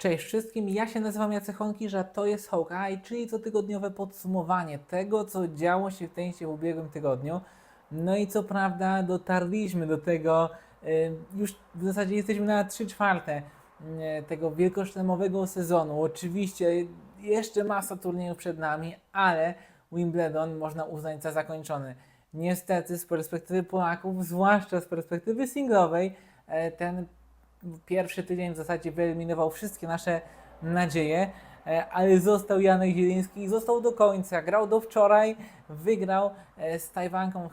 Cześć wszystkim, ja się nazywam Jacek a to jest Hawkeye, czyli cotygodniowe podsumowanie tego, co działo się w tenisie w ubiegłym tygodniu. No i co prawda dotarliśmy do tego, y, już w zasadzie jesteśmy na 3 czwarte y, tego wielkoszlemowego sezonu. Oczywiście jeszcze masa turniejów przed nami, ale Wimbledon można uznać za zakończony. Niestety z perspektywy Polaków, zwłaszcza z perspektywy singlowej, e, ten pierwszy tydzień w zasadzie wyeliminował wszystkie nasze nadzieje, e, ale został Janek Zieliński i został do końca. Grał do wczoraj, wygrał e, z Tajwanką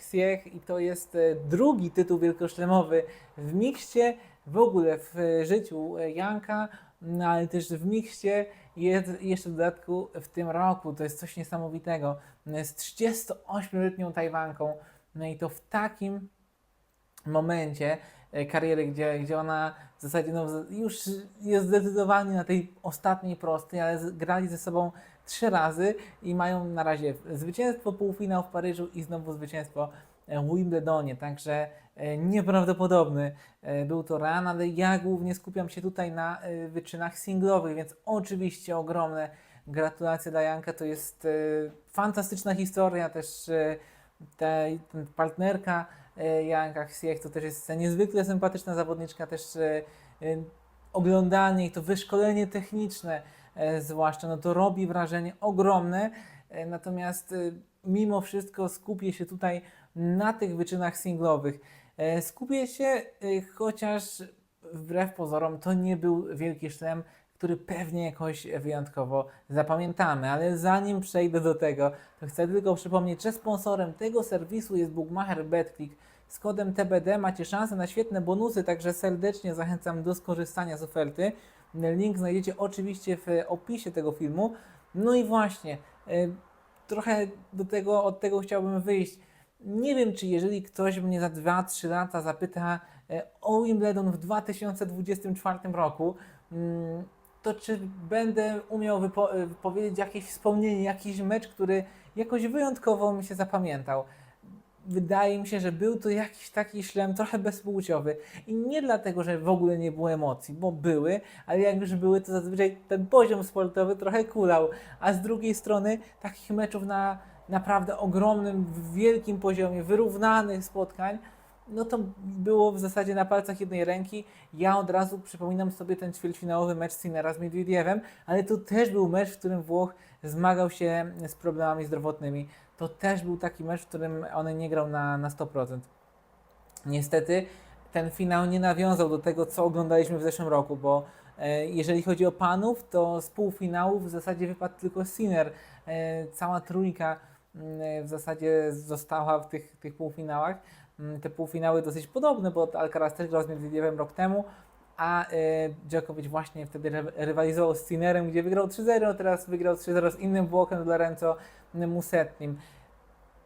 Ksiech i to jest e, drugi tytuł wielkoszlemowy w mikście, w ogóle w życiu Janka, no ale też w mikście jest jeszcze w dodatku w tym roku. To jest coś niesamowitego. Z 38-letnią Tajwanką, no i to w takim momencie e, kariery, gdzie, gdzie ona w zasadzie no, już jest zdecydowanie na tej ostatniej prostej, ale grali ze sobą trzy razy i mają na razie zwycięstwo, półfinał w Paryżu i znowu zwycięstwo e, w Wimbledonie, także e, nieprawdopodobny był to ran, ale ja głównie skupiam się tutaj na wyczynach singlowych, więc oczywiście ogromne gratulacje dla Janka, to jest fantastyczna historia, też ta, partnerka Janka Ksiech to też jest niezwykle sympatyczna zawodniczka, też e, e, oglądanie i to wyszkolenie techniczne e, zwłaszcza, no to robi wrażenie ogromne, e, natomiast e, mimo wszystko skupię się tutaj na tych wyczynach singlowych. E, Skupię się, e, chociaż wbrew pozorom to nie był wielki szlem, który pewnie jakoś wyjątkowo zapamiętamy. Ale zanim przejdę do tego, to chcę tylko przypomnieć, że sponsorem tego serwisu jest Bookmacher BetClick. Z kodem TBD macie szansę na świetne bonusy, także serdecznie zachęcam do skorzystania z oferty. Link znajdziecie oczywiście w opisie tego filmu. No i właśnie, y, trochę do tego, od tego chciałbym wyjść. Nie wiem, czy jeżeli ktoś mnie za 2-3 lata zapyta e, o Wimbledon w 2024 roku, mm, to czy będę umiał wypo- e, wypowiedzieć jakieś wspomnienie, jakiś mecz, który jakoś wyjątkowo mi się zapamiętał. Wydaje mi się, że był to jakiś taki szlem trochę bezpłciowy. I nie dlatego, że w ogóle nie było emocji, bo były, ale jak już były, to zazwyczaj ten poziom sportowy trochę kulał. A z drugiej strony takich meczów na naprawdę ogromnym, wielkim poziomie, wyrównanych spotkań, no to było w zasadzie na palcach jednej ręki. Ja od razu przypominam sobie ten ćwierćfinałowy mecz Sinera z Medwiediewem, ale to też był mecz, w którym Włoch zmagał się z problemami zdrowotnymi. To też był taki mecz, w którym on nie grał na, na 100%. Niestety ten finał nie nawiązał do tego, co oglądaliśmy w zeszłym roku, bo e, jeżeli chodzi o panów, to z półfinałów w zasadzie wypadł tylko Sinner. E, cała trójka mm, w zasadzie została w tych, tych półfinałach. Mm, Te półfinały dosyć podobne, bo Alcaraz też grał z Medwiediewem rok temu, a e, Djokovic właśnie wtedy ry- rywalizował z Sinnerem, gdzie wygrał 3-0, teraz wygrał 3-0 z innym Włochem, z Lorenzo Musetnim.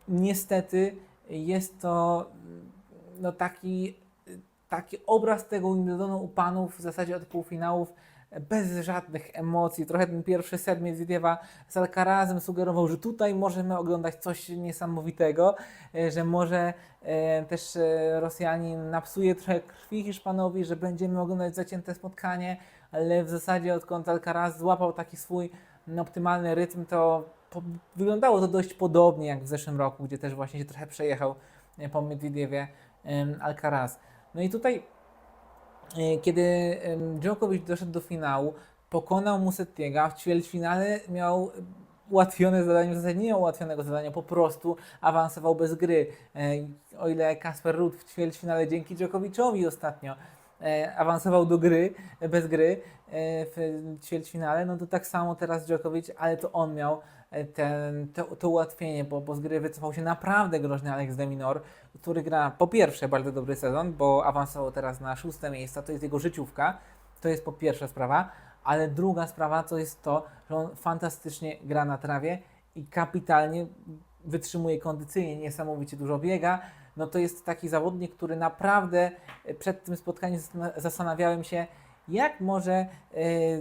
Niestety jest to no taki, taki obraz tego Wimbledonu u panów w zasadzie od półfinałów bez żadnych emocji. Trochę ten pierwszy set Miedzwiediewa z Alcarazem sugerował, że tutaj możemy oglądać coś niesamowitego, e, że może e, też e, Rosjanin napsuje trochę krwi Hiszpanowi, że będziemy oglądać zacięte spotkanie, ale w zasadzie odkąd Alcaraz złapał taki swój no, optymalny rytm, to wyglądało to dość podobnie jak w zeszłym roku, gdzie też właśnie się trochę przejechał po Medwiediewie Alcaraz. No i tutaj, kiedy em, Djokovic doszedł do finału, pokonał Musettiego, w ćwierćfinale miał ułatwione zadanie, w zasadzie nie ułatwionego zadania, po prostu awansował bez gry. E, O ile Kasper Ruud w ćwierćfinale dzięki Djokoviciowi ostatnio e, awansował do gry, e, bez gry e, w ćwierćfinale, no to tak samo teraz Djokovic, ale to on miał e, ten, to, to ułatwienie, bo, bo z gry wycofał się naprawdę groźny Alex de Minaur, który gra po pierwsze bardzo dobry sezon, bo awansował teraz na szóste miejsca, to jest jego życiówka, to jest po pierwsza sprawa, ale druga sprawa to jest to, że on fantastycznie gra na trawie i kapitalnie wytrzymuje kondycyjnie, niesamowicie dużo biega. No to jest taki zawodnik, który naprawdę e, przed tym spotkaniem zastana- zastanawiałem się, jak może e,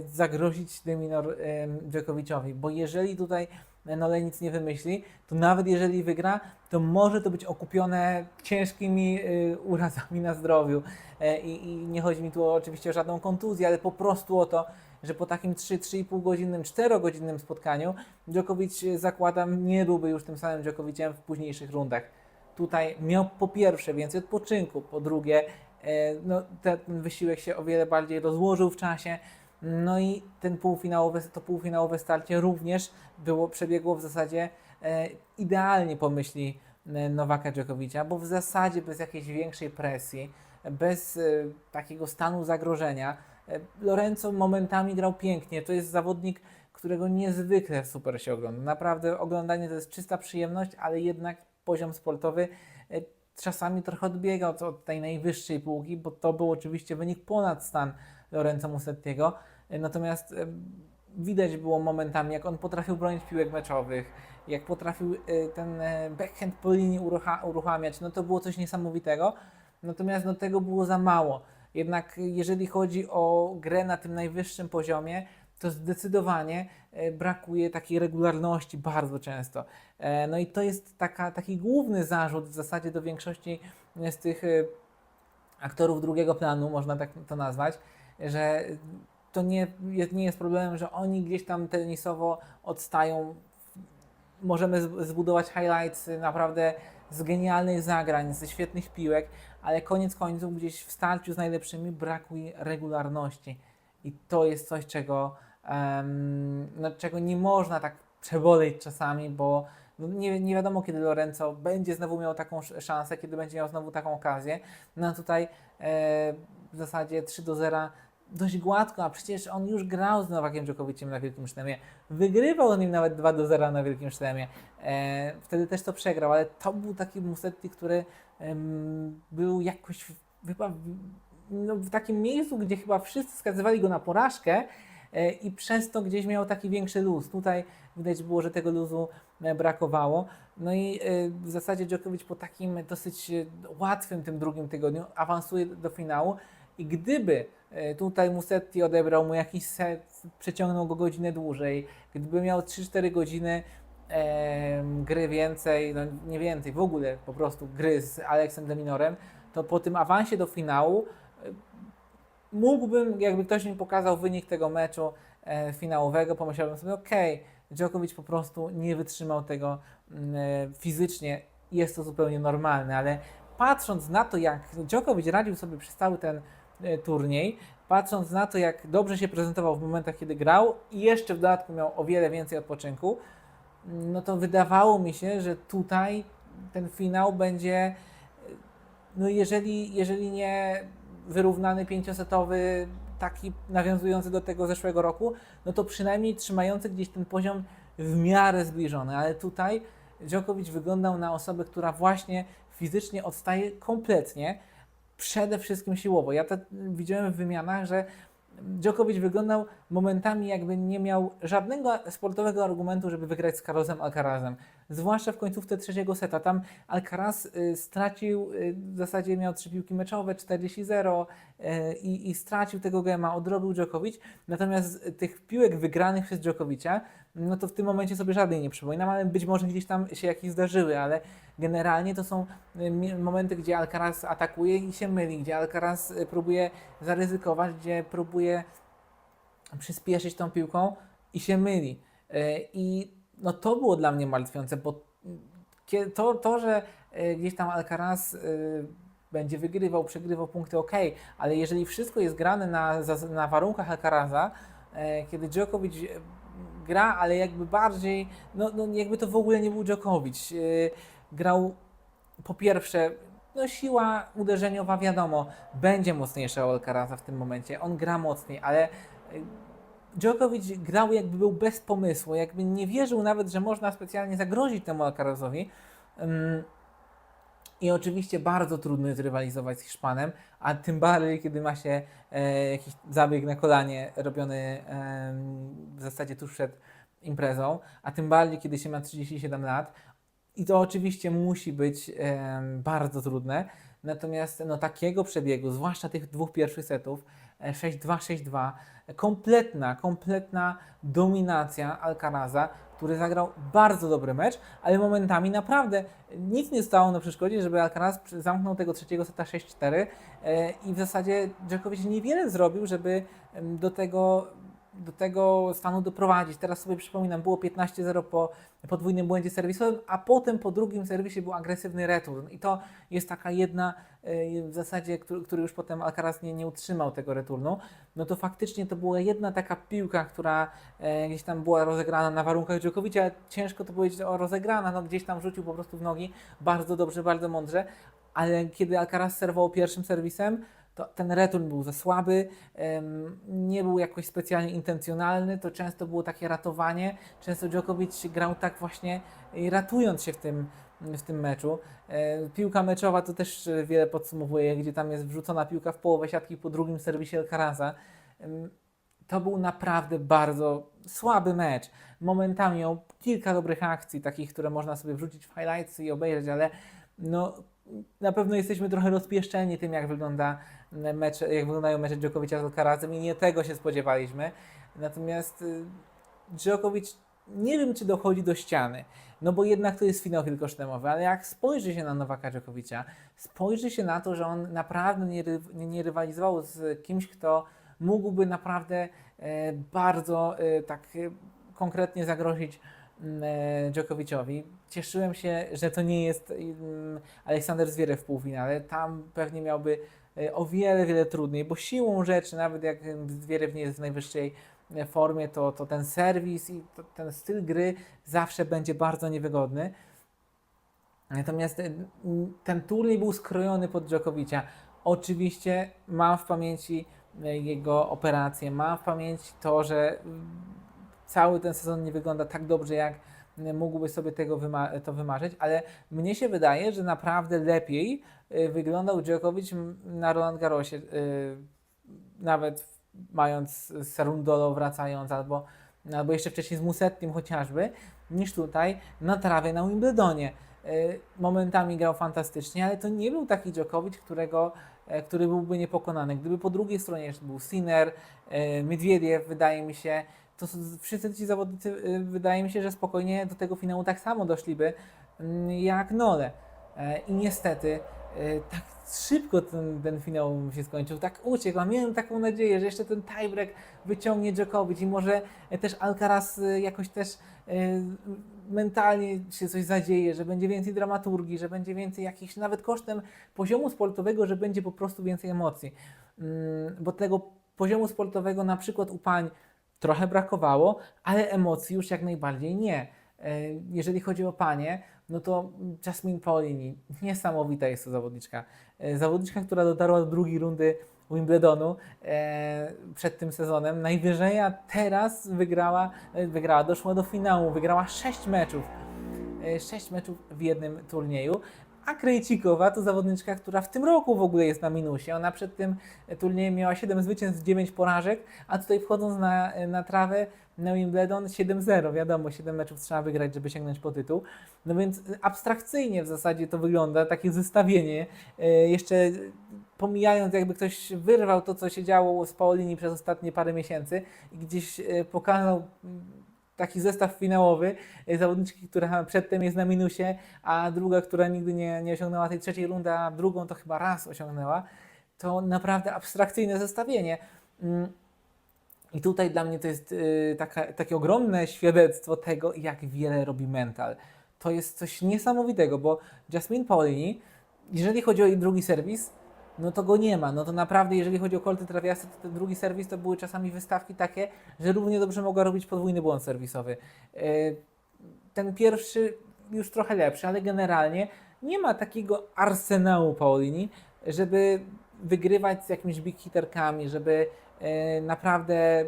zagrozić Deminor e, Djokoviciowi, bo jeżeli tutaj Nole nic nie wymyśli, to nawet jeżeli wygra, to może to być okupione ciężkimi urazami na zdrowiu. E, I, I nie chodzi mi tu oczywiście o żadną kontuzję, ale po prostu o to, że po takim 3-3,5 godzinnym, 4-godzinnym spotkaniu Djokovic, y, zakładam, nie byłby już tym samym Djokoviciem w późniejszych rundach. Tutaj miał po pierwsze więcej odpoczynku, po drugie e, no, ten wysiłek się o wiele bardziej rozłożył w czasie. No i ten półfinałowe, to półfinałowe starcie również było, przebiegło w zasadzie e, idealnie po myśli e, Nowaka Djokovicia, bo w zasadzie bez jakiejś większej presji, bez e, takiego stanu zagrożenia, e, Lorenzo momentami grał pięknie. To jest zawodnik, którego niezwykle super się ogląda. Naprawdę oglądanie to jest czysta przyjemność, ale jednak poziom sportowy e, czasami trochę odbiega od, od tej najwyższej półki, bo to był oczywiście wynik ponad stan Lorenzo Musettiego. E, Natomiast e, widać było momentami, jak on potrafił bronić piłek meczowych, jak potrafił e, ten backhand po linii urucha- uruchamiać, no to było coś niesamowitego. Natomiast no, tego było za mało. Jednak jeżeli chodzi o grę na tym najwyższym poziomie, to zdecydowanie e, brakuje takiej regularności bardzo często. E, No i to jest taka, taki główny zarzut w zasadzie do większości z tych e, aktorów drugiego planu, można tak to nazwać, że to nie, nie jest problemem, że oni gdzieś tam tenisowo odstają. Możemy zbudować highlights naprawdę z genialnych zagrań, ze świetnych piłek, ale koniec końców gdzieś w starciu z najlepszymi brakuje regularności. I to jest coś, czego, no, czego nie można tak przeboleć czasami, bo no, nie, nie wiadomo, kiedy Lorenzo będzie znowu miał taką sz- szansę, kiedy będzie miał znowu taką okazję. No tutaj e, w zasadzie 3 do 0 dość gładko, a przecież on już grał z Nowakiem Dżokowiciem na Wielkim Szlemie. Wygrywał z nim nawet 2 do 0 na Wielkim Szlemie. E, wtedy też to przegrał, ale to był taki Musetti, który był jakoś w- chyba no, w takim miejscu, gdzie chyba wszyscy skazywali go na porażkę i przez to gdzieś miał taki większy luz. Tutaj widać było, że tego luzu e, brakowało. No i e, w zasadzie Djokovic po takim dosyć e, łatwym tym drugim tygodniu awansuje do finału i gdyby e, tutaj Musetti odebrał mu jakiś set, przeciągnął go godzinę dłużej, gdyby miał 3-4 godziny em, gry więcej, no nie więcej, w ogóle po prostu gry z Aleksem de Minorem, to po tym awansie do finału e, mógłbym, jakby ktoś mi pokazał wynik tego meczu e, finałowego, pomyślałbym sobie, okej, Djokovic po prostu nie wytrzymał tego mm, e, fizycznie, jest to zupełnie normalne, ale patrząc na to, jak Djokovic radził sobie przez cały ten e, turniej, patrząc na to, jak dobrze się prezentował w momentach, kiedy grał i jeszcze w dodatku miał o wiele więcej odpoczynku, no to wydawało mi się, że tutaj ten finał będzie, no jeżeli, jeżeli nie wyrównany pięciosetowy, taki nawiązujący do tego zeszłego roku, no to przynajmniej trzymający gdzieś ten poziom w miarę zbliżony, ale tutaj Djokovic wyglądał na osobę, która właśnie fizycznie odstaje kompletnie, przede wszystkim siłowo. Ja to widziałem w wymianach, że Djokovic wyglądał momentami jakby nie miał żadnego sportowego argumentu, żeby wygrać z Carlosem Alcarazem. Zwłaszcza w końcówce trzeciego seta. Tam Alcaraz y, stracił, y, w zasadzie miał trzy piłki meczowe, 40-0 y, i, i stracił tego gema, odrobił Djokovic. Natomiast tych piłek wygranych przez Djokovicia, no to w tym momencie sobie żadnej nie przypominam, ale być może gdzieś tam się jakieś zdarzyły, ale generalnie to są momenty, gdzie Alcaraz atakuje i się myli, gdzie Alcaraz próbuje zaryzykować, gdzie próbuje przyspieszyć tą piłką i się myli. I no to było dla mnie martwiące, bo to, to że y, gdzieś tam Alcaraz y, będzie wygrywał, przegrywał punkty, ok, ale jeżeli wszystko jest grane na, na warunkach Alcaraza, e, kiedy Djokovic gra, ale jakby bardziej, no, no jakby to w ogóle nie był Djokovic. Grał po pierwsze, no siła uderzeniowa wiadomo, będzie mocniejsza od Alcaraza w tym momencie, on gra mocniej, ale Djokovic grał jakby był bez pomysłu, jakby nie wierzył nawet, że można specjalnie zagrozić temu Alcarazowi. I oczywiście bardzo trudno jest rywalizować z Hiszpanem, a tym bardziej, kiedy ma się e, jakiś zabieg na kolanie robiony w zasadzie tuż przed imprezą, a tym bardziej, kiedy się ma 37 lat. I to oczywiście musi być bardzo trudne. Natomiast no, takiego przebiegu, zwłaszcza tych dwóch pierwszych setów, e, 6-2, 6-2. Kompletna, kompletna dominacja Alcaraza, który zagrał bardzo dobry mecz, ale momentami naprawdę nic nie stało na przeszkodzie, żeby Alcaraz zamknął tego trzeciego seta 6-4 e, i w zasadzie Djokovic niewiele zrobił, żeby do tego do tego stanu doprowadzić. Teraz sobie przypominam, było 15-0 po podwójnym błędzie serwisowym, a potem po drugim serwisie był agresywny return. I to jest taka jedna e, w zasadzie, który, już potem Alcaraz nie, nie utrzymał tego returnu. No to faktycznie to była jedna taka piłka, która e, gdzieś tam była rozegrana na warunkach Djokovicia, ale ciężko to powiedzieć o rozegrana, no gdzieś tam rzucił po prostu w nogi, bardzo dobrze, bardzo mądrze, ale kiedy Alcaraz serwował pierwszym serwisem, to ten return był za słaby, nie był jakoś specjalnie intencjonalny, to często było takie ratowanie, często Djokovic grał tak właśnie e, ratując się w tym, w tym meczu. E, Piłka meczowa to też e, wiele podsumowuje, gdzie tam jest wrzucona piłka w połowę siatki po drugim serwisie Alcaraza. To był naprawdę bardzo słaby mecz. Momentami miał kilka dobrych akcji, takich, które można sobie wrzucić w highlights i obejrzeć, ale no, na pewno jesteśmy trochę rozpieszczeni tym, jak wygląda mecz, jak wyglądają mecze Djokovicia z Alcarazem i nie tego się spodziewaliśmy. Natomiast y, Djokovic nie wiem, czy dochodzi do ściany, no bo jednak to jest finał wielkoszlemowy, ale jak spojrzy się na Nowaka Djokovicia, spojrzy się na to, że on naprawdę nie, ry, nie, nie rywalizował z kimś, kto mógłby naprawdę e, bardzo e, tak e, konkretnie zagrozić e, Djokoviciowi. Cieszyłem się, że to nie jest mm, Aleksander Zwierew w półfinale. Tam pewnie miałby e, o wiele, wiele trudniej, bo siłą rzeczy, nawet jak Zwierew nie jest w najwyższej e, formie, to, to ten serwis i to, ten styl gry zawsze będzie bardzo niewygodny. Natomiast e, ten turniej był skrojony pod Djokovicia. Oczywiście mam w pamięci e, jego operację, mam w pamięci to, że mm, cały ten sezon nie wygląda tak dobrze, jak mógłby sobie tego wyma- to wymarzyć, ale mnie się wydaje, że naprawdę lepiej e, wyglądał Djokovic na Roland Garrosie, e, nawet mając Serundolo wracając, albo, albo jeszcze wcześniej z Musettim chociażby, niż tutaj na trawie na Wimbledonie. E, Momentami grał fantastycznie, ale to nie był taki Djokovic, którego, e, który byłby niepokonany. Gdyby po drugiej stronie jeszcze był Sinner, Miedwiediew, wydaje mi się, to wszyscy ci zawodnicy, e, wydaje mi się, że spokojnie do tego finału tak samo doszliby mm, jak Nole. E, I niestety e, tak szybko ten, ten finał się skończył, tak uciekł, a miałem taką nadzieję, że jeszcze ten tiebreak wyciągnie Djokovic i może e, też Alcaraz jakoś też mentalnie się coś zadzieje, że będzie więcej dramaturgii, że będzie więcej jakichś, nawet kosztem poziomu sportowego, że będzie po prostu więcej emocji. Mm, Bo tego poziomu sportowego na przykład u pań trochę brakowało, ale emocji już jak najbardziej nie. E, Jeżeli chodzi o panie, no to Jasmine Paulini, niesamowita jest to zawodniczka. E, Zawodniczka, która dotarła do drugiej rundy Wimbledonu e, przed tym sezonem. Najwyżej, a teraz wygrała, wygrała, doszła do finału, wygrała 6 meczów. 6 meczów w jednym turnieju. A Krejcikowa to zawodniczka, która w tym roku w ogóle jest na minusie. Ona przed tym turniejem miała 7 zwycięstw, 9 porażek, a tutaj wchodząc na, na trawę na Wimbledon 7-0. Wiadomo, 7 meczów trzeba wygrać, żeby sięgnąć po tytuł. No więc abstrakcyjnie w zasadzie to wygląda, takie zestawienie. E, Jeszcze pomijając, jakby ktoś wyrwał to, co się działo z Paulini przez ostatnie parę miesięcy i gdzieś e, pokazał taki zestaw finałowy e, zawodniczki, która przedtem jest na minusie, a druga, która nigdy nie, nie osiągnęła tej trzeciej rundy, a drugą to chyba raz osiągnęła, to naprawdę abstrakcyjne zestawienie. Mm, I tutaj dla mnie to jest y, taka, takie ogromne świadectwo tego, jak wiele robi mental. To jest coś niesamowitego, bo Jasmine Paulini, jeżeli chodzi o jej drugi serwis, no to go nie ma. No to naprawdę, jeżeli chodzi o kolty trawiaste, to ten drugi serwis to były czasami wystawki takie, że równie dobrze mogła robić podwójny błąd serwisowy. Y, ten pierwszy już trochę lepszy, ale generalnie nie ma takiego arsenału Paulini, żeby wygrywać z jakimiś big hiterkami, żeby e, naprawdę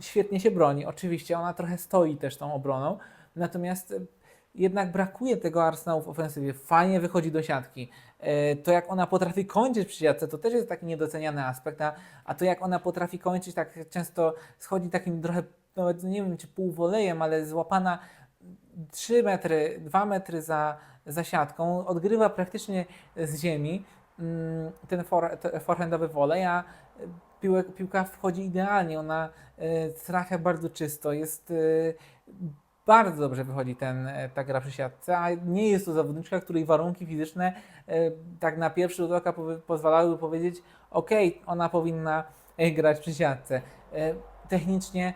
świetnie się broni. Oczywiście ona trochę stoi też tą obroną, natomiast e, jednak brakuje tego arsenału w ofensywie. Fajnie wychodzi do siatki. E, To jak ona potrafi kończyć przy siatce, to też jest taki niedoceniany aspekt, a, a to jak ona potrafi kończyć, tak często schodzi takim trochę, nawet nie wiem czy półwolejem, ale złapana 3 metry, 2 metry za, za siatką, odgrywa praktycznie z ziemi. mm, ten for, forehandowy volley, a piłka wchodzi idealnie, ona y, trafia bardzo czysto, jest y, bardzo dobrze wychodzi ten, e, ta gra przy siatce, a nie jest to zawodniczka, której warunki fizyczne e, tak na pierwszy rzut oka pozwalałyby powiedzieć, ok, ona powinna e, grać przy siatce. Technicznie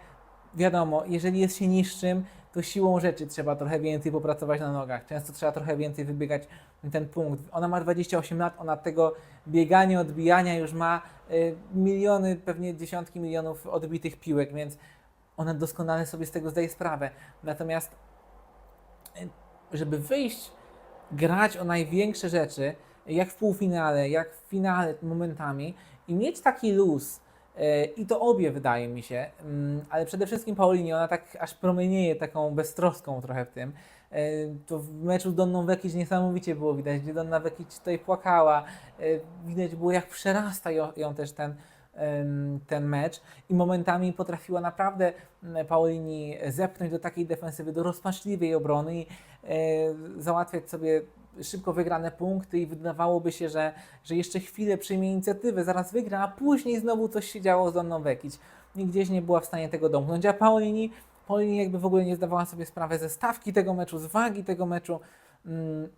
wiadomo, jeżeli jest się niższym, to siłą rzeczy trzeba trochę więcej popracować na nogach. Często trzeba trochę więcej wybiegać ten punkt. Ona ma 28 lat, ona tego biegania, odbijania już ma miliony, pewnie dziesiątki milionów odbitych piłek, więc ona doskonale sobie z tego zdaje sprawę. Natomiast, e, żeby wyjść, grać o największe rzeczy, jak w półfinale, jak w finale momentami i mieć taki luz, e, i to obie wydaje mi się, mm, ale przede wszystkim Paulinie, ona tak aż promienieje taką beztroską trochę w tym. E, To w meczu z Donną Vekic niesamowicie było widać, gdzie Donna Vekic tutaj płakała. Widać było, jak przerasta ją, też ten, ten mecz i momentami potrafiła naprawdę Paulini zepchnąć do takiej defensywy, do rozpaczliwej obrony i e, załatwiać sobie szybko wygrane punkty i wydawałoby się, że, że jeszcze chwilę przyjmie inicjatywę, zaraz wygra, a później znowu coś się działo z Donną Vekic. I gdzieś nie była w stanie tego domknąć, a Paulini, Paulini jakby w ogóle nie zdawała sobie sprawy ze stawki tego meczu, z wagi tego meczu. Mm,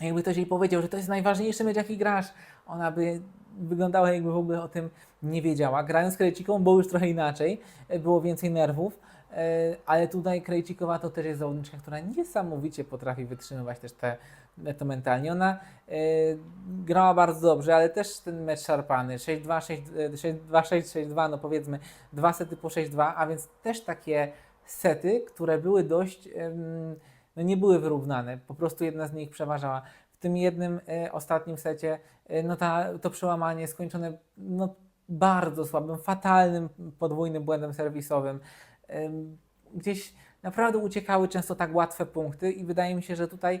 jakby ktoś jej powiedział, że to jest najważniejszy mecz, jaki grasz, ona by wyglądała jakby w ogóle o tym nie wiedziała. Grając Krejciką było już trochę inaczej, e, było więcej nerwów, e, ale tutaj Krejcikowa to też jest zawodniczka, która niesamowicie potrafi wytrzymywać też te, to mentalnie. Ona e, grała bardzo dobrze, ale też ten mecz szarpany, 6-2, 6, e, 6-2, 6-6-2, no powiedzmy dwa sety po 6-2, a więc też takie sety, które były dość, no nie były wyrównane, po prostu jedna z nich przeważała. Tym jednym e, ostatnim secie, e, no ta, to przełamanie skończone no, bardzo słabym, fatalnym, podwójnym błędem serwisowym. Gdzieś naprawdę uciekały często tak łatwe punkty i wydaje mi się, że tutaj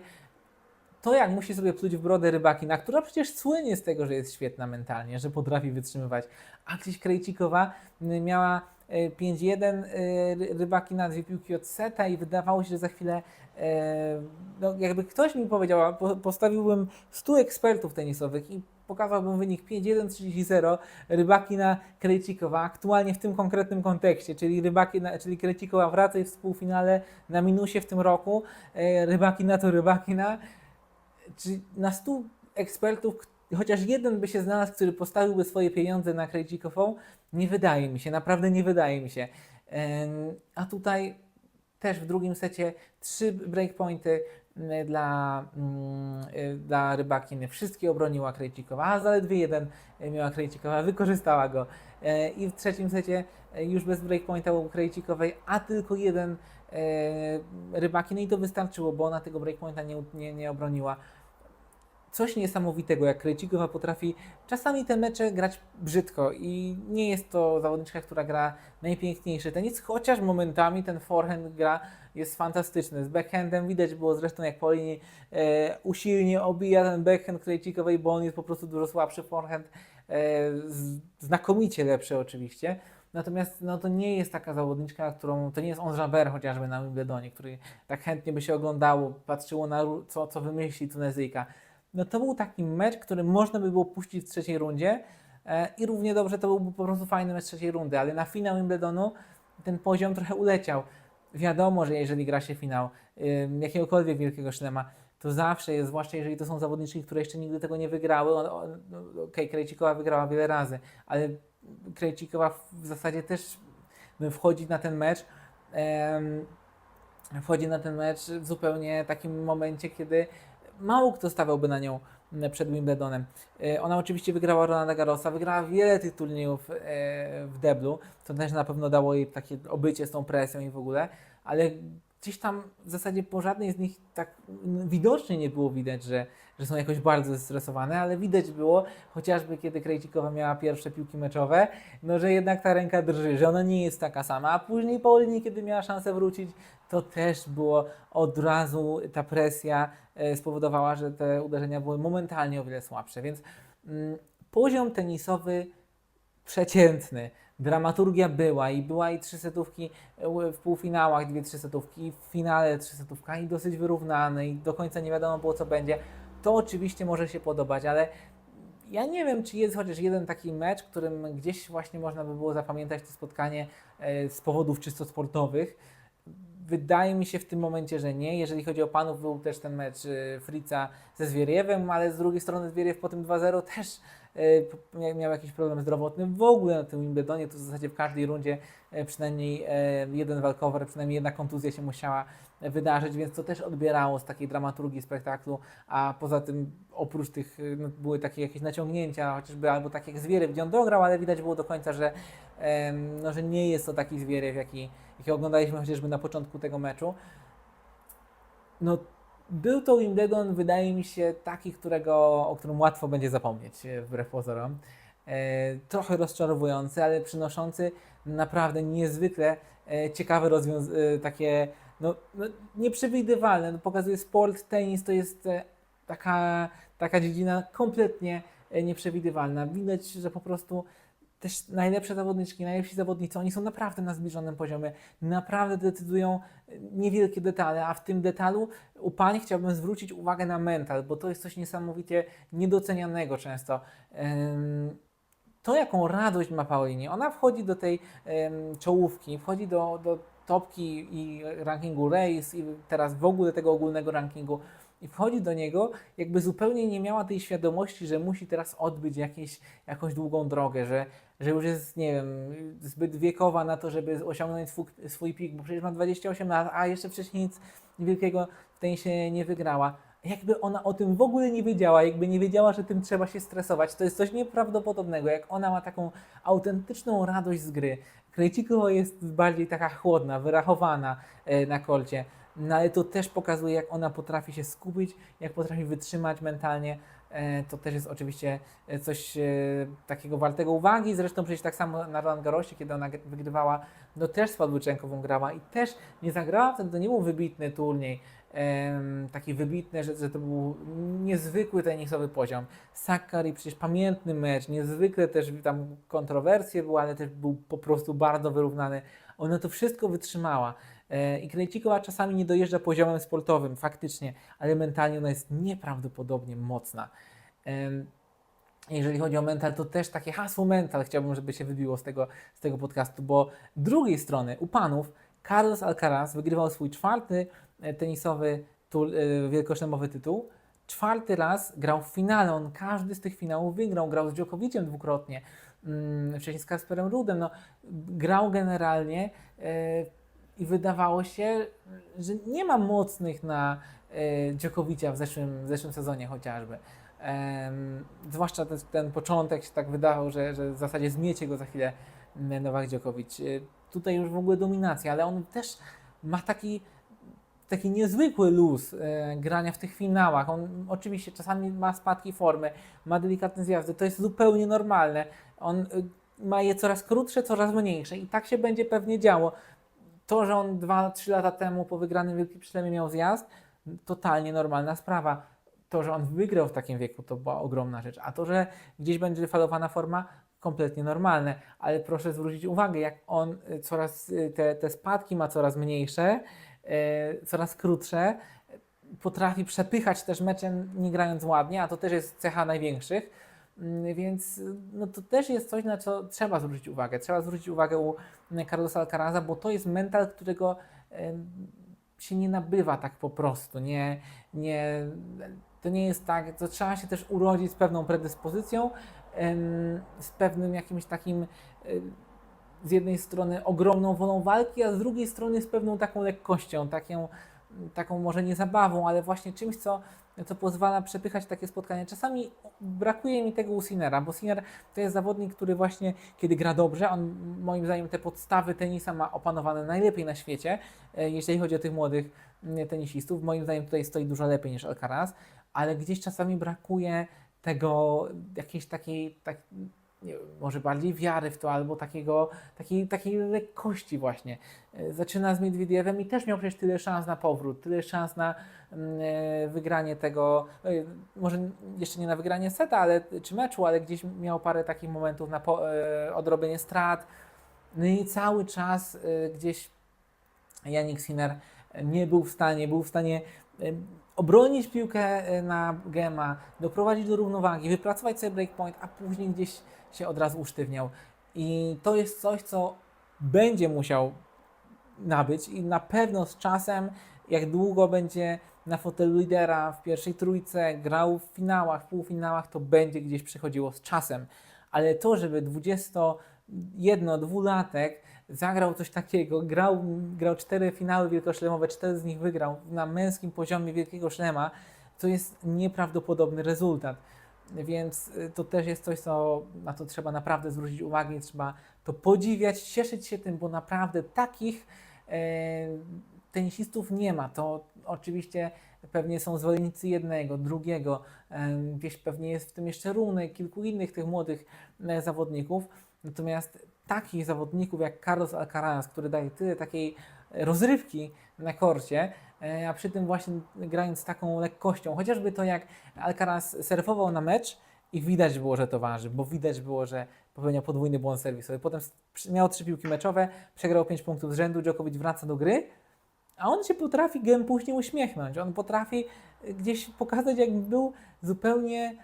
to jak musi sobie pluć w brodę Rybakina, która przecież słynie z tego, że jest świetna mentalnie, że potrafi wytrzymywać, a gdzieś Krejcikowa miała 5-1 y, Ry- Rybakina, dwie piłki od seta i wydawało się, że za chwilę e, no jakby ktoś mi powiedział, postawiłbym 100 ekspertów tenisowych i pokazałbym wynik 5-1, 30-0 Rybakina, Krejcikowa, aktualnie w tym konkretnym kontekście, czyli Rybakina, czyli Krejcikowa wraca i w półfinale na minusie w tym roku, e, Rybakina to Rybakina, czy na 100 ekspertów chociaż jeden by się znalazł, który postawiłby swoje pieniądze na Krejcikową? Nie wydaje mi się, naprawdę nie wydaje mi się. A tutaj też w drugim secie trzy breakpointy mm, dla, mm, y, dla Rybakiny. Wszystkie obroniła Krejcikowa, a zaledwie jeden y, miała Krejcikowa, wykorzystała go. E, I w trzecim secie e, już bez breakpointa u Krejcikowej, a tylko jeden e, Rybakiny i to wystarczyło, bo ona tego breakpointa nie, nie, nie obroniła coś niesamowitego, jak Krejcikowa potrafi czasami te mecze grać brzydko i nie jest to zawodniczka, która gra najpiękniejszy tenis, chociaż momentami ten forehand gra jest fantastyczny. Z backhandem widać było zresztą jak Polini e, usilnie obija ten backhand Krejcikowej, bo on jest po prostu dużo słabszy forehand, e, znakomicie lepszy oczywiście. Natomiast no, to nie jest taka zawodniczka, którą, to nie jest on Jabeur chociażby na Wimbledonie, który tak chętnie by się oglądało, patrzyło na co, co wymyśli Tunezyjka. No to był taki mecz, który można by było puścić w trzeciej rundzie e, i równie dobrze to byłby po prostu fajny mecz trzeciej rundy, ale na finał Wimbledonu ten poziom trochę uleciał. Wiadomo, że jeżeli gra się finał jakiegokolwiek wielkiego szlema, to zawsze jest, zwłaszcza jeżeli to są zawodniczki, które jeszcze nigdy tego nie wygrały. No, Okej, Krejcikowa wygrała wiele razy, ale Krejcikowa w zasadzie też wchodzi na ten mecz wchodzi na ten mecz w zupełnie takim momencie, kiedy mało kto stawiałby na nią m, przed Wimbledonem. E, Ona oczywiście wygrała Rolanda Garrosa, wygrała wiele tych turniejów e, w deblu, to też na pewno dało jej takie obycie z tą presją i w ogóle, ale gdzieś tam w zasadzie po żadnej z nich tak mm, widocznie nie było widać, że, że są jakoś bardzo zestresowane, ale widać było, chociażby kiedy Krejcikowa miała pierwsze piłki meczowe, no że jednak ta ręka drży, że ona nie jest taka sama, a później Paulini, kiedy miała szansę wrócić, to też było od razu ta presja spowodowała, że te uderzenia były momentalnie o wiele słabsze, więc mm, poziom tenisowy przeciętny. Dramaturgia była i była i trzy setówki e, w półfinałach, dwie trzy setówki, w finale trzy setówka i dosyć wyrównane i do końca nie wiadomo było co będzie. to oczywiście może się podobać, ale ja nie wiem, czy jest chociaż jeden taki mecz, którym gdzieś właśnie można by było zapamiętać to spotkanie e, z powodów czysto sportowych. Wydaje mi się w tym momencie, że nie. Jeżeli chodzi o panów, był też ten mecz e, Frica ze Zwieriewem, ale z drugiej strony Zwieriew po tym 2-0 też mia- miał jakiś problem zdrowotny. W ogóle na tym Wimbledonie to w zasadzie w każdej rundzie e, przynajmniej jeden walkover, przynajmniej jedna kontuzja się musiała wydarzyć, więc to też odbierało z takiej dramaturgii spektaklu, a poza tym oprócz tych y, no, były takie jakieś naciągnięcia, chociażby albo tak jak Zwierew, gdzie on dograł, ale widać było do końca, że, no, że nie jest to taki Zwierew, jaki, jaki oglądaliśmy chociażby na początku tego meczu. No, był to Wimbledon, wydaje mi się, taki, którego, o którym łatwo będzie zapomnieć, e, wbrew pozorom. E, trochę rozczarowujący, ale przynoszący naprawdę niezwykle e, ciekawe rozwiązania, takie no, no, nieprzewidywalne. No, pokazuje sport, tenis to jest taka, taka dziedzina kompletnie nieprzewidywalna. Widać, że po prostu też najlepsze zawodniczki, najlepsi zawodnicy, oni są naprawdę na zbliżonym poziomie, naprawdę decydują e, niewielkie detale, a w tym detalu u pań chciałbym zwrócić uwagę na mental, bo to jest coś niesamowicie niedocenianego często. To, jaką radość ma Paulini, ona wchodzi do tej czołówki, wchodzi do, do topki i rankingu race i teraz w ogóle tego ogólnego rankingu i wchodzi do niego, jakby zupełnie nie miała tej świadomości, że musi teraz odbyć jakieś, jakąś długą drogę, że, że już jest, nie wiem, zbyt wiekowa na to, żeby osiągnąć swój, swój pik, bo przecież ma 28 lat, a jeszcze wcześniej nic wielkiego w tej się nie wygrała. Jakby ona o tym w ogóle nie wiedziała, jakby nie wiedziała, że tym trzeba się stresować. To jest coś nieprawdopodobnego, jak ona ma taką autentyczną radość z gry. Krejcikowa jest bardziej taka chłodna, wyrachowana e, na kolcie, no ale to też pokazuje, jak ona potrafi się skupić, jak potrafi wytrzymać mentalnie. E, To też jest oczywiście e, coś e, takiego wartego uwagi. Zresztą przecież tak samo na Roland Garrosie, kiedy ona gr- wygrywała, no też z Pawłyczenkową grała i też nie zagrała wtedy, to nie był wybitny turniej, taki wybitny, że, że to był niezwykły tenisowy poziom. Sakkari przecież pamiętny mecz, niezwykle też tam kontrowersje były, ale też był po prostu bardzo wyrównany. Ona to wszystko wytrzymała. E, I Krejcikowa czasami nie dojeżdża poziomem sportowym, faktycznie, ale mentalnie ona jest nieprawdopodobnie mocna. Jeżeli chodzi o mental, to też takie hasło mental chciałbym, żeby się wybiło z tego, z tego podcastu, bo drugiej strony u panów Carlos Alcaraz wygrywał swój czwarty e, tenisowy e, wielkoszlemowy tytuł. Czwarty raz grał w finale, on każdy z tych finałów wygrał, grał z Djokoviciem dwukrotnie, mm, wcześniej z Kasperem Rudem, no, grał generalnie i wydawało się, że nie ma mocnych na e, Djokovicia w zeszłym, w zeszłym sezonie chociażby. Zwłaszcza ten, ten początek się tak wydawał, że, że w zasadzie zmiecie go za chwilę m, Nowak Djokovic. Y, Tutaj już w ogóle dominacja, ale on też ma taki, taki niezwykły luz e, grania w tych finałach. On oczywiście czasami ma spadki formy, ma delikatne zjazdy, to jest zupełnie normalne. On y, ma je coraz krótsze, coraz mniejsze i tak się będzie pewnie działo. To, że on 2-3 lata temu po wygranym Wielkim Szlemie miał zjazd, totalnie normalna sprawa. To, że on wygrał w takim wieku, to była ogromna rzecz. A to, że gdzieś będzie falowana forma, kompletnie normalne. Ale proszę zwrócić uwagę, jak on y, coraz, y, te, te spadki ma coraz mniejsze, y, coraz krótsze, potrafi przepychać też meczem nie grając ładnie, a to też jest cecha największych. Mm, Więc y, no to też jest coś, na co trzeba zwrócić uwagę. Trzeba zwrócić uwagę u mm, Carlosa Alcaraza, bo to jest mental, którego się nie nabywa tak po prostu. Nie, nie, to nie jest tak, to trzeba się też urodzić z pewną predyspozycją, z pewnym jakimś takim em, z jednej strony ogromną wolą walki, a z drugiej strony z pewną taką lekkością, taką, taką może nie zabawą, ale właśnie czymś, co, co pozwala przepychać takie spotkania. Czasami brakuje mi tego u Sinera, bo Sinner to jest zawodnik, który właśnie kiedy gra dobrze, on moim zdaniem te podstawy tenisa ma opanowane najlepiej na świecie, e, jeśli chodzi o tych młodych tenisistów. Moim zdaniem tutaj stoi dużo lepiej niż Alcaraz, ale gdzieś czasami brakuje tego jakiejś takiej, tak, nie może bardziej wiary w to, albo takiego, takiej, takiej lekkości właśnie. E, Zaczyna z Miedwiediewem i też miał przecież tyle szans na powrót, tyle szans na mm, e, wygranie tego, e, może jeszcze nie na wygranie seta, ale, czy meczu, ale gdzieś miał parę takich momentów na po, odrobienie strat. No i cały czas gdzieś Janik Sinner nie był w stanie, był w stanie obronić piłkę e, na gema, doprowadzić do równowagi, wypracować sobie breakpoint, a później gdzieś się od razu usztywniał. I to jest coś, co będzie musiał nabyć i na pewno z czasem, jak długo będzie na fotelu lidera w pierwszej trójce, grał w finałach, w półfinałach, to będzie gdzieś przychodziło z czasem. Ale to, żeby 21-dwulatek zagrał coś takiego, grał, grał cztery finały wielkoszlemowe, cztery z nich wygrał na męskim poziomie wielkiego szlema, to jest nieprawdopodobny rezultat. Więc y, to też jest coś, co na to trzeba naprawdę zwrócić uwagę, trzeba to podziwiać, cieszyć się tym, bo naprawdę takich e, tenisistów nie ma. To oczywiście pewnie są zwolennicy jednego, drugiego, em, gdzieś pewnie jest w tym jeszcze Runy, kilku innych tych młodych e, zawodników. Natomiast takich zawodników jak Carlos Alcaraz, który daje tyle takiej rozrywki na korcie, e, a przy tym właśnie grając z taką lekkością, chociażby to jak Alcaraz surfował na mecz i widać było, że to waży, bo widać było, że popełniał podwójny błąd serwisowy. Potem miał trzy piłki meczowe, przegrał 5 punktów z rzędu, Djokovic wraca do gry, a on się potrafi game później uśmiechnąć. On potrafi gdzieś pokazać, jakby był zupełnie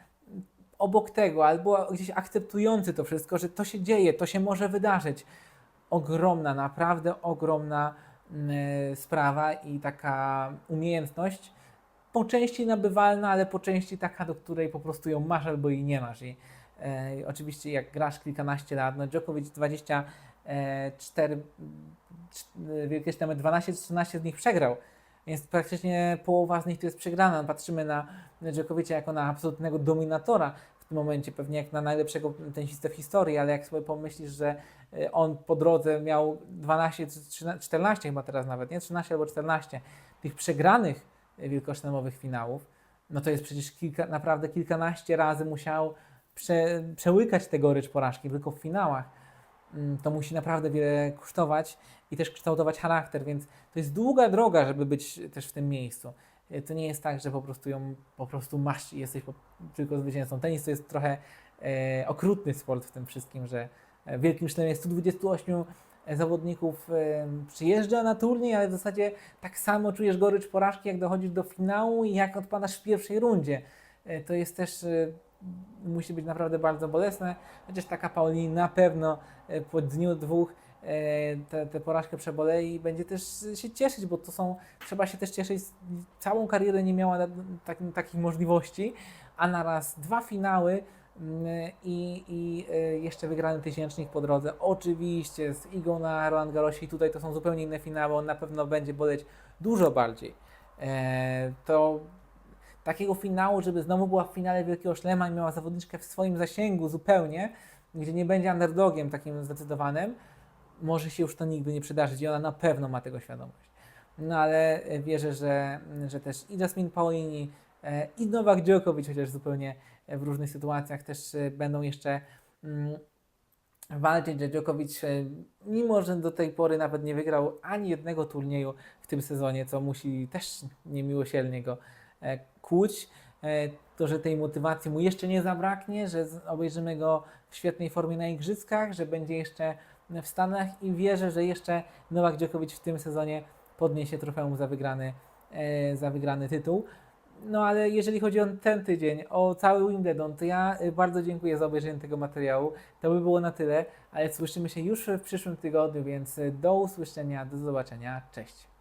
obok tego, albo gdzieś akceptujący to wszystko, że to się dzieje, to się może wydarzyć. Ogromna, naprawdę ogromna mm, sprawa i taka umiejętność, po części nabywalna, ale po części taka, do której po prostu ją masz albo jej nie masz. I e, oczywiście jak grasz kilkanaście lat, no Djokovic 24 cz- wielkie sztamy 12 czy 13 z nich przegrał. Więc praktycznie połowa z nich to jest przegrana. Patrzymy na Djokovicia jako na absolutnego dominatora w tym momencie, pewnie jak na najlepszego tenisistę w historii, ale jak sobie pomyślisz, że y, on po drodze miał 12 czy 13 14 chyba teraz nawet, nie? 13 albo 14 tych przegranych wielkoszlemowych finałów, no to jest przecież kilka, naprawdę kilkanaście razy musiał prze, przełykać te gorycz porażki tylko w finałach to musi naprawdę wiele kosztować i też kształtować charakter, więc to jest długa droga, żeby być też w tym miejscu. Y, To nie jest tak, że po prostu ją po prostu masz i jesteś po, tylko zwycięzcą. Tenis to jest trochę e, okrutny sport w tym wszystkim, że w Wielkim Szlemie 128 zawodników e, przyjeżdża na turniej, ale w zasadzie tak samo czujesz gorycz porażki, jak dochodzisz do finału i jak odpadasz w pierwszej rundzie. E, To jest też e, musi być naprawdę bardzo bolesne, chociaż taka Paulini na pewno e, po dniu, dwóch e, tę porażkę przeboleje i będzie też się cieszyć, bo to są, trzeba się też cieszyć, całą karierę nie miała tak, takich możliwości, a naraz dwa finały mm, i, i e, jeszcze wygrany tysięcznik po drodze. Oczywiście z Igą na Roland Garrosie i tutaj to są zupełnie inne finały, on na pewno będzie boleć dużo bardziej. To takiego finału, żeby znowu była w finale Wielkiego Szlema i miała zawodniczkę w swoim zasięgu zupełnie, gdzie nie będzie underdogiem takim zdecydowanym, może się już to nigdy nie przydarzyć i ona na pewno ma tego świadomość. No ale e, wierzę, że, że też i Jasmine Paulini, e, i Nowak Djokovic, chociaż zupełnie w różnych sytuacjach też e, będą jeszcze mm, walczyć, że Djokovic, e, mimo że do tej pory nawet nie wygrał ani jednego turnieju w tym sezonie, co musi też niemiłosiernie go e, kłuć, e, to że tej motywacji mu jeszcze nie zabraknie, że obejrzymy go w świetnej formie na igrzyskach, że będzie jeszcze w Stanach i wierzę, że jeszcze Nowak Djokovic w tym sezonie podniesie trofeum za wygrany, e, za wygrany tytuł. No ale jeżeli chodzi o ten tydzień, o cały Wimbledon, to ja bardzo dziękuję za obejrzenie tego materiału. To by było na tyle, ale słyszymy się już w przyszłym tygodniu, więc do usłyszenia, do zobaczenia, cześć.